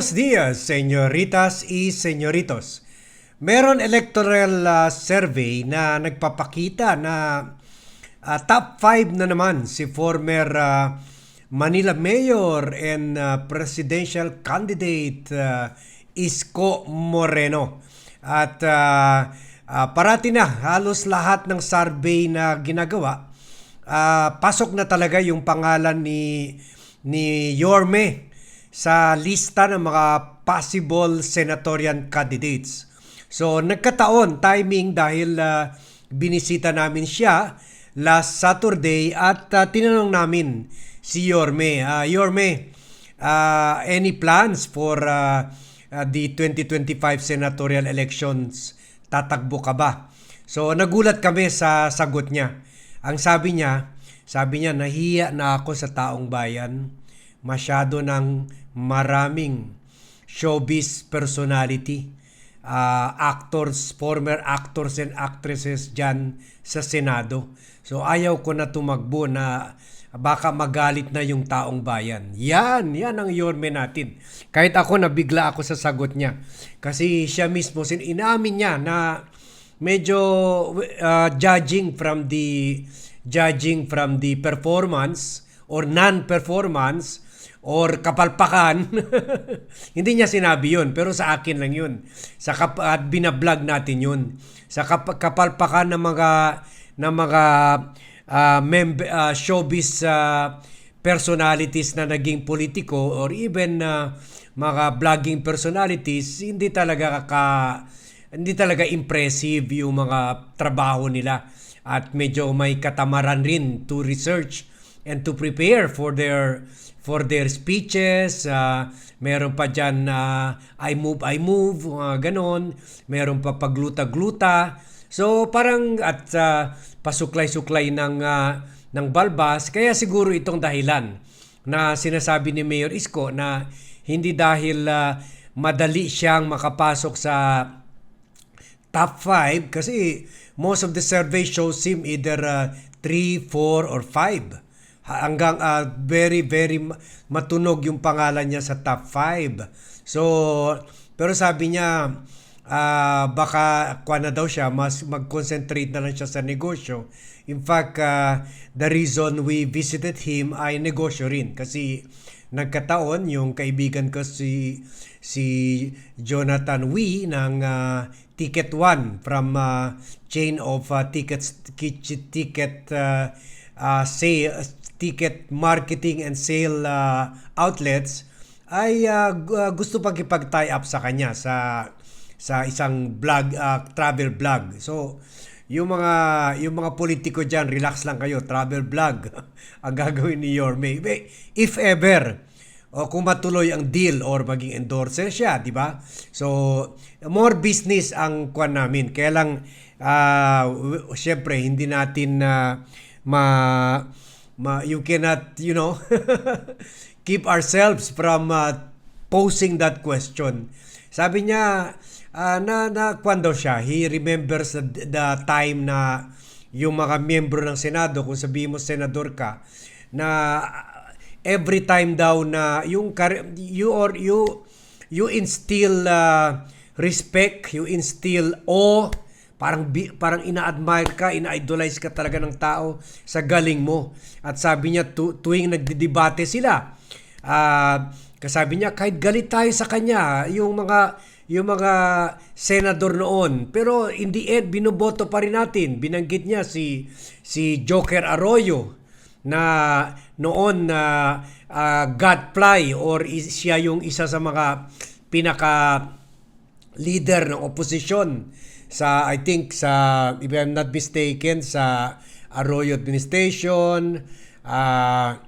Buenos días, señoritas y señoritos. Meron electoral uh, survey na nagpapakita na uh, top 5 na naman si former uh, Manila Mayor and uh, presidential candidate uh, Isko Moreno. At uh, uh, parati na halos lahat ng survey na ginagawa uh, pasok na talaga yung pangalan ni ni Yorme sa lista ng mga possible senatorial candidates. So nagkataon timing dahil uh, binisita namin siya last Saturday at uh, tinanong namin si Yorme. Uh, Yorme, uh, any plans for uh, the 2025 senatorial elections? Tatakbo ka ba? So nagulat kami sa sagot niya. Ang sabi niya, sabi niya, nahiya na ako sa taong bayan. Masyado ng maraming showbiz personality, uh, actors, former actors and actresses dyan sa Senado. So ayaw ko na tumagbo na baka magalit na yung taong bayan. Yan, yan ang yorme natin. Kahit ako nabigla ako sa sagot niya. Kasi siya mismo, sin inamin niya na medyo uh, judging from the judging from the performance or non-performance or kapalpakan. Hindi niya sinabi yun, pero sa akin lang yun. Sa kap- at binablog natin yun. Sa kap- kapalpakan ng mga ng mga uh, mem- uh, showbiz uh, personalities na naging politiko or even uh, mga blogging personalities, hindi talaga ka hindi talaga impressive yung mga trabaho nila at medyo may katamaran rin to research and to prepare for their for their speeches. Uh, meron pa dyan uh, I move, I move, uh, ganon. Meron pa pagluta-gluta. So parang at uh, pasuklay-suklay ng, uh, ng balbas. Kaya siguro itong dahilan na sinasabi ni Mayor Isko na hindi dahil uh, madali siyang makapasok sa top 5 kasi most of the survey shows him either uh, 3, 4, or 5 hanggang uh, very very matunog yung pangalan niya sa top 5. So pero sabi niya uh, baka kuha na daw siya mas mag-concentrate na lang siya sa negosyo. In fact, uh, the reason we visited him ay negosyo rin kasi nagkataon yung kaibigan ko si si Jonathan Wee ng uh, Ticket One from uh, chain of uh, tickets ticket uh, uh, sale ticket marketing and sale uh, outlets ay uh, gusto pang ipag-tie up sa kanya sa sa isang blog uh, travel blog. So yung mga yung mga politiko diyan, relax lang kayo, travel blog ang gagawin ni Yorme. If ever o kung matuloy ang deal or maging endorser siya, di ba? So, more business ang kwan namin. Kaya lang, uh, syempre, hindi natin uh, ma ma, you cannot, you know, keep ourselves from uh, posing that question. Sabi niya, uh, na, na kwando siya, he remembers the, the time na yung mga miyembro ng Senado, kung sabihin mo senador ka, na every time daw na yung you or you you instill uh, respect, you instill awe, Parang, parang ina-admire ka, ina-idolize ka talaga ng tao sa galing mo. At sabi niya, tu- tuwing nagdidebate sila, uh, kasabi niya, kahit galit tayo sa kanya, yung mga yung mga senador noon. Pero in the end, binoboto pa rin natin. Binanggit niya si si Joker Arroyo na noon na uh, uh, Godfly or siya yung isa sa mga pinaka leader ng oposisyon sa I think sa if I'm not mistaken sa Arroyo administration, uh,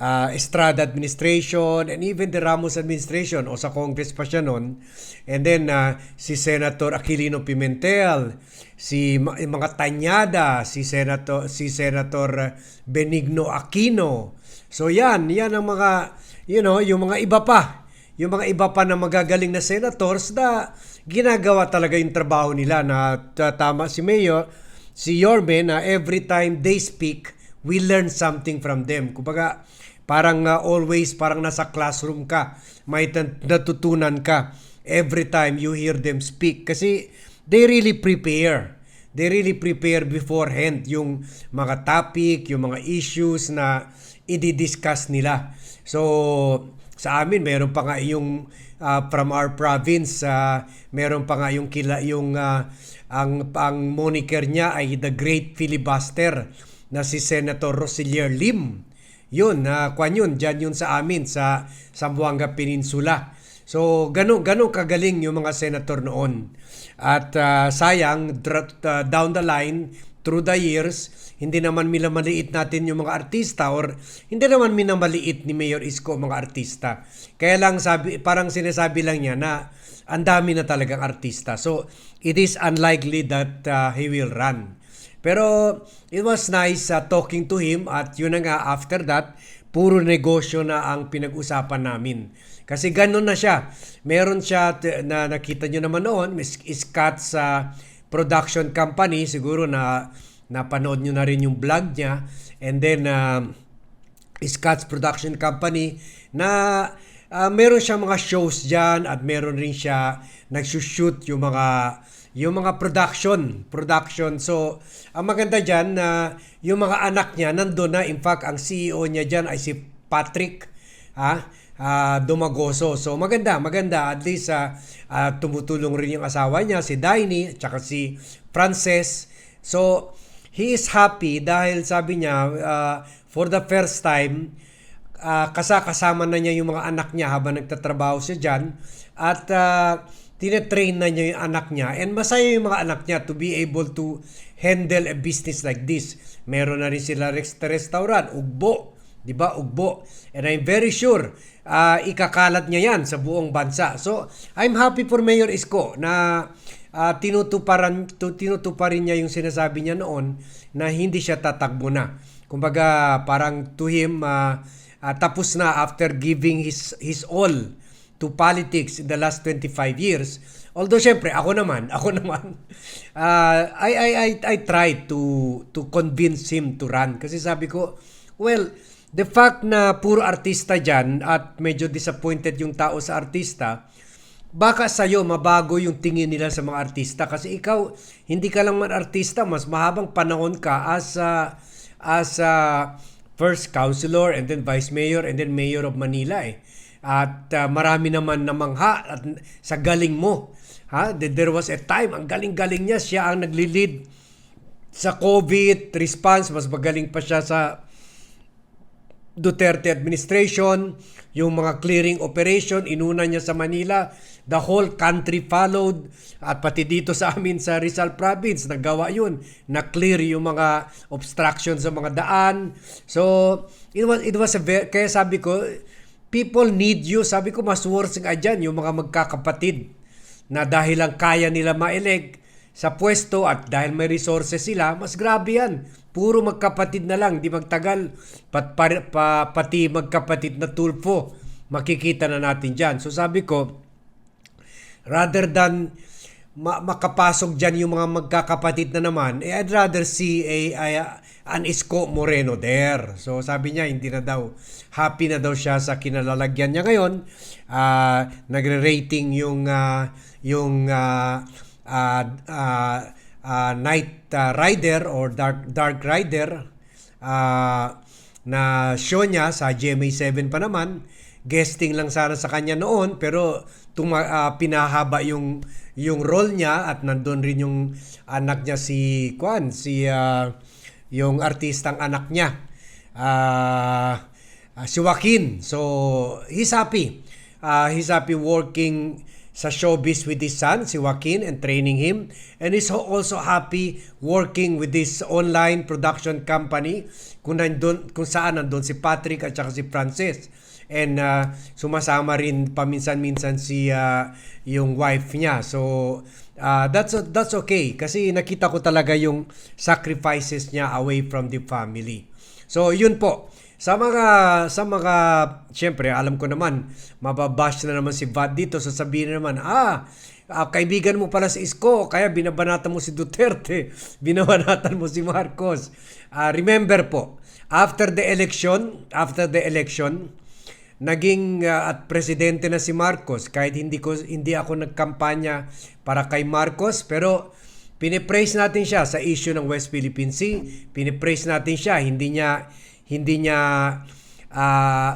uh, Estrada administration, and even the Ramos administration o sa Congress pa siya noon. And then uh, si Senator Aquilino Pimentel, si mga Tanyada, si Senator si Senator Benigno Aquino. So yan, yan ang mga you know, yung mga iba pa yung mga iba pa na magagaling na senators na ginagawa talaga yung trabaho nila na tama si Mayor, si Yorme na every time they speak, we learn something from them. Kumbaga, parang ah, always parang nasa classroom ka. May natutunan ka every time you hear them speak kasi they really prepare. They really prepare beforehand yung mga topic, yung mga issues na i-discuss nila. So, sa amin meron pa nga yung ah, from our province ah, meron pa nga yung kila yung ah, ang ang moniker niya ay the great filibuster na si Senator Roselier Lim. Yun, na kwan yun, dyan yun sa amin sa Zamboanga Peninsula. So, gano'n gano kagaling yung mga senator noon. At ah, sayang, dra- ah, down the line, through the years, hindi naman minamaliit natin yung mga artista or hindi naman minamaliit ni Mayor Isko mga artista. Kaya lang sabi, parang sinasabi lang niya na ang dami na talagang artista. So, it is unlikely that uh, he will run. Pero it was nice uh, talking to him at yun na nga after that, puro negosyo na ang pinag-usapan namin. Kasi ganun na siya. Meron siya t- na nakita nyo naman noon, Miss Scott's uh, production company, siguro na napanood nyo na rin yung vlog niya. And then, um, Scott's Production Company na ah, meron siya mga shows diyan at meron rin siya nagsushoot yung mga yung mga production production. So ang maganda diyan na yung mga anak niya nandoon na. In fact ang CEO niya diyan ay si Patrick ha? Ah, Dumagoso. So maganda maganda. At least ah, ah, tumutulong rin yung asawa niya si Daini at si Frances. So he is happy dahil sabi niya ah, for the first time ah, kasakasama na niya yung mga anak niya habang nagtatrabaho siya dyan at uh, tinetrain na niya yung anak niya and masaya yung mga anak niya to be able to handle a business like this. Meron na rin sila rest- restaurant, ugbo, di ba? Ugbo. And I'm very sure ah, ikakalat niya yan sa buong bansa. So, I'm happy for Mayor Isko na ah, tinutuparan, tu, tinutuparin niya yung sinasabi niya noon na hindi siya tatakbo na. Kumbaga, parang to him, ah, ah, tapos na after giving his, his all to politics in the last 25 years. Although syempre ako naman, ako naman uh, I I I I tried to to convince him to run kasi sabi ko, well, the fact na puro artista diyan at medyo disappointed yung tao sa artista, baka sa'yo mabago yung tingin nila sa mga artista kasi ikaw hindi ka lang man artista, mas mahabang panahon ka as a, as a first councilor and then vice mayor and then mayor of Manila eh. At uh, marami naman namangha at sa galing mo. Ha? There was a time, ang galing-galing niya, siya ang nagli-lead sa COVID response, mas magaling pa siya sa Duterte administration, yung mga clearing operation, inuna niya sa Manila, the whole country followed, at pati dito sa amin sa Rizal Province, nagawa yun, na-clear yung mga obstruction sa mga daan. So, it was, it was a very, kaya sabi ko, people need you. Sabi ko, mas worse nga dyan, yung mga magkakapatid, na dahil lang kaya nila ma-elect sa pwesto at dahil may resources sila, mas grabe yan. Puro magkapatid na lang, di magtagal, pat, pa, pa, pati magkapatid na tulfo, makikita na natin dyan. So sabi ko, rather than ma- makapasok dyan yung mga magkakapatid na naman, eh, I'd rather see a, a, an Isko Moreno there. So sabi niya, hindi na daw, happy na daw siya sa kinalalagyan niya ngayon. Ah, nagre-rating yung, ah, yung ah, ah, ah, ah, Night ah, Rider or Dark, Dark Rider ah, na show niya sa GMA7 pa naman guesting lang sana sa kanya noon pero tuma, ah, pinahaba yung yung role niya at nandoon rin yung anak niya si Kwan si ah, yung artistang anak niya ah, si Joaquin so he's happy Ah, he's happy working sa showbiz with his son, si Joaquin, and training him. And he's also happy working with this online production company kung, nandun, kung saan nandun si Patrick at saka si Frances. And uh, sumasama rin paminsan-minsan si uh, yung wife niya. So uh, that's that's okay kasi nakita ko talaga yung sacrifices niya away from the family. So yun po. Sa mga, sa mga, siyempre, alam ko naman, mababash na naman si Vad dito, sasabihin na naman, ah, ah, kaibigan mo pala si Isko, kaya binabanatan mo si Duterte, binabanatan mo si Marcos. Ah, remember po, after the election, after the election, naging ah, at presidente na si Marcos kahit hindi ko hindi ako nagkampanya para kay Marcos pero pinipraise natin siya sa issue ng West Philippine Sea pinipraise natin siya hindi niya hindi niya ah,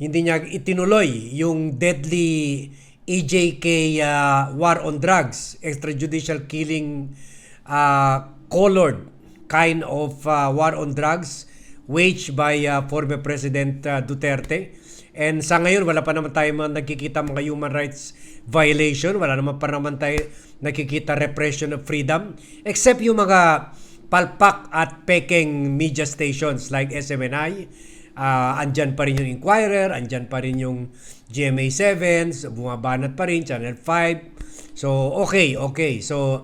hindi niya itinuloy yung deadly EJK ah, war on drugs extrajudicial killing ah, colored kind of ah, war on drugs waged by ah, former President ah, Duterte. And sa ngayon, wala pa naman tayo nakikita mga human rights violation. Wala naman pa naman tayo nakikita repression of freedom. Except yung mga palpak at peking media stations like SMNI. ah andyan pa rin yung Inquirer, andyan pa rin yung GMA7, so bumabanat pa rin, Channel 5. So, okay, okay. So,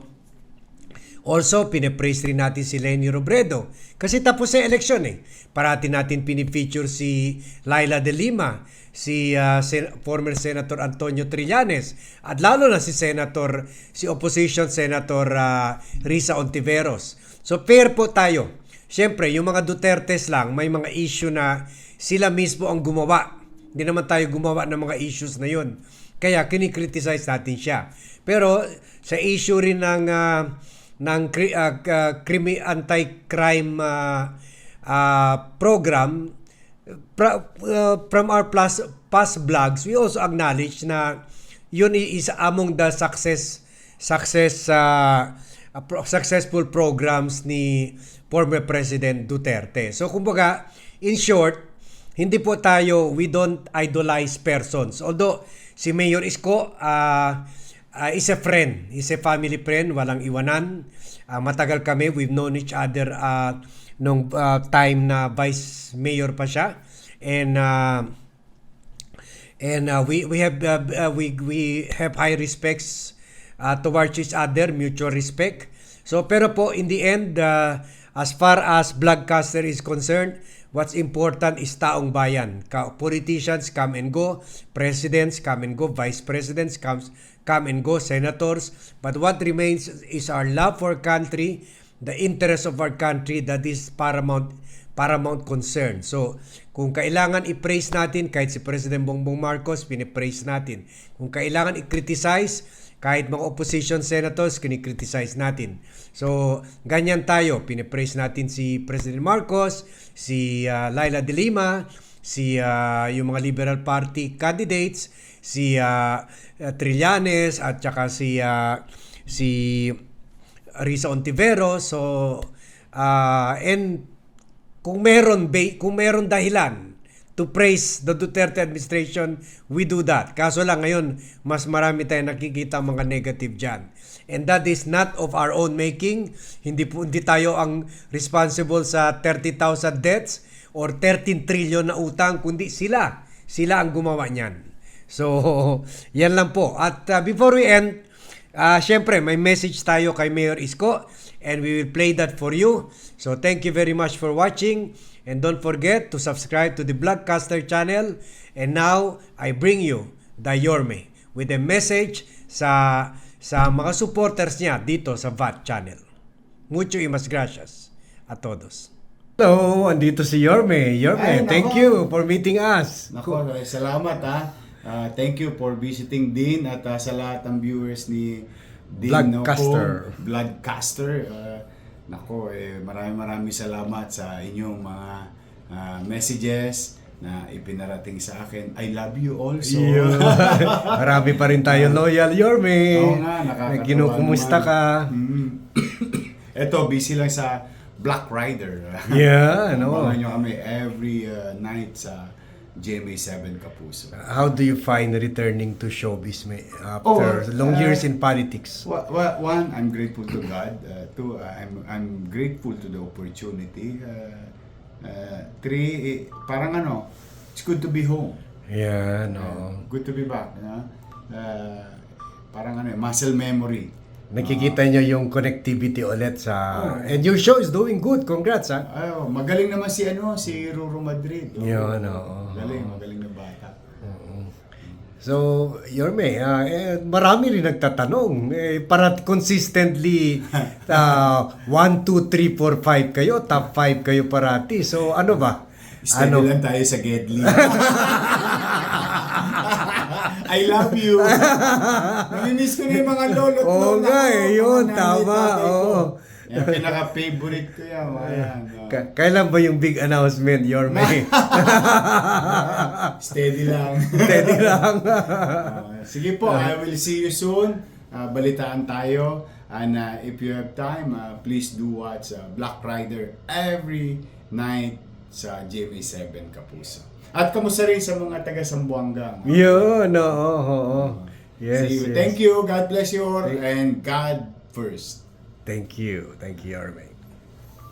Also, pinipraise rin natin si Lenny Robredo. Kasi tapos sa eleksyon eh. Parati natin pinifeature si Laila de Lima, si ah, Sen- former Senator Antonio Trillanes, at lalo na si Senator, si Opposition Senator ah, Risa Ontiveros. So fair po tayo. Siyempre, yung mga Dutertes lang, may mga issue na sila mismo ang gumawa. Hindi naman tayo gumawa ng mga issues na yun. Kaya kinikriticize natin siya. Pero sa issue rin ng ah, ng ah, crimi- anti-crime ah, ah, program pra- ah, from our plus past vlogs we also acknowledge na yun is among the success success pro- successful programs ni former President Duterte. So kumbaga in short hindi po tayo, we don't idolize persons. Although, si Mayor Isko uh, uh, is a friend, is a family friend, walang iwanan. Uh, matagal kami, we've known each other uh, nung uh, time na vice mayor pa siya. And uh, and uh, we we have uh, we we have high respects uh, towards each other, mutual respect. So pero po in the end uh, as far as Blogcaster is concerned, what's important is taong bayan. Politicians come and go, presidents come and go, vice presidents comes come and go, senators, but what remains is our love for country, the interest of our country that is paramount paramount concern. So, kung kailangan i-praise natin, kahit si President Bongbong Marcos, pinipraise natin. Kung kailangan i-criticize, kahit mga opposition senators, kinikriticize natin. So, ganyan tayo. Pinipraise natin si President Marcos, si ah, Laila de Lima, si ah, yung mga Liberal Party candidates, si ah, Trillanes, at saka si, ah, si Risa Ontiveros. So, ah, and kung meron kung meron dahilan to praise the Duterte administration, we do that. Kaso lang ngayon, mas marami tayong nakikita mga negative diyan. And that is not of our own making. Hindi po hindi tayo ang responsible sa 30,000 deaths or 13 trillion na utang, kundi sila. Sila ang gumawa niyan. So, yan lang po. At uh, before we end, Ah, syempre, may message tayo kay Mayor Isko and we will play that for you. So thank you very much for watching and don't forget to subscribe to the Blogcaster channel. And now, I bring you the Yorme with a message sa sa mga supporters niya dito sa VAT channel. Mucho y mas gracias a todos. Hello, andito si Yorme. Yorme, Ay, thank you for meeting us. Nako, eh, salamat ha. Ah, thank you for visiting Dean at ah, sa lahat ng viewers ni Dean Vlogcaster. Noko, Vlogcaster. Nako, eh, maraming maraming salamat sa inyong mga ah, messages na ipinarating sa akin. I love you also. Yun. Marami pa rin tayo loyal, Yorme. Oo nga, nakakatawa Kinukumusta naman. ka? Mm. Eto, busy lang sa Black Rider. Yeah, ano. Abangan nyo kami every ah, night sa GMA7 Kapuso. How do you find returning to showbiz may- Oh, after long uh, years in politics? Wa- One, I'm grateful to God. Uh, two, uh, I'm I'm grateful to the opportunity. Uh, uh, three, eh, parang ano, it's good to be home. Yeah, Uh, no. good to be back. No? Uh, parang ano, muscle memory. Nakikita nyo yung connectivity ulit sa... And your show is doing good. Congrats, ha? Ay, oh, magaling naman si ano, si Ruro Madrid. Oo. Yun, oo. Galing, magaling na bata. So, Yorme, ah, eh, marami rin nagtatanong. Eh, para consistently, uh, 1, 2, 3, 4, 5 kayo, top 5 kayo parati. So, ano ba? Steady Ano? lang tayo sa Gedli. I love you. Namimiss ko na yung mga lolo Oo lola nga eh, yun, tama, oo. Yan, pinaka-favorite ko yan. Ayan, oh. Ka- kailan ba yung big announcement, Yorme? Steady lang. Steady lang. Uh, sige po, I will see you soon. Uh, balitaan tayo. And uh, if you have time, uh, please do watch uh, Black Rider every night sa GMA7 Kapuso. At kamusta rin sa mga taga Sambuanga. Yun, oo, oo. Yes, See you. yes. Thank you. God bless you all. And God first. Thank you. Thank you, Yorme.